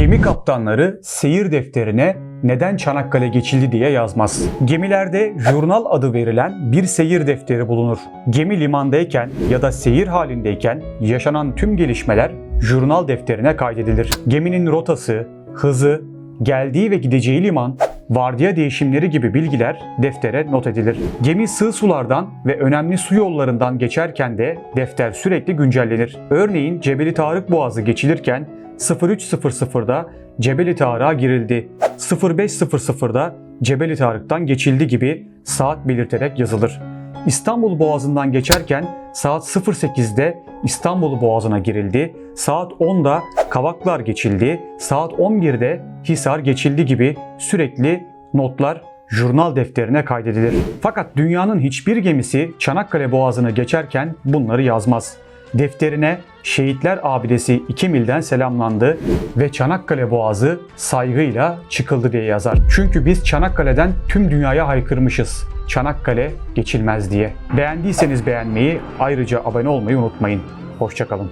Gemi kaptanları seyir defterine neden Çanakkale geçildi diye yazmaz. Gemilerde jurnal adı verilen bir seyir defteri bulunur. Gemi limandayken ya da seyir halindeyken yaşanan tüm gelişmeler jurnal defterine kaydedilir. Geminin rotası, hızı, geldiği ve gideceği liman, vardiya değişimleri gibi bilgiler deftere not edilir. Gemi sığ sulardan ve önemli su yollarından geçerken de defter sürekli güncellenir. Örneğin Cebeli Tarık Boğazı geçilirken 03.00'da Cebeli Tarık'a girildi. 05.00'da Cebeli Tarık'tan geçildi gibi saat belirterek yazılır. İstanbul Boğazı'ndan geçerken saat 08'de İstanbul Boğazı'na girildi, saat 10'da Kavaklar geçildi, saat 11'de Hisar geçildi gibi sürekli notlar jurnal defterine kaydedilir. Fakat dünyanın hiçbir gemisi Çanakkale Boğazı'nı geçerken bunları yazmaz. Defterine Şehitler Abidesi 2 milden selamlandı ve Çanakkale Boğazı saygıyla çıkıldı diye yazar. Çünkü biz Çanakkale'den tüm dünyaya haykırmışız. Çanakkale geçilmez diye. Beğendiyseniz beğenmeyi, ayrıca abone olmayı unutmayın. Hoşçakalın.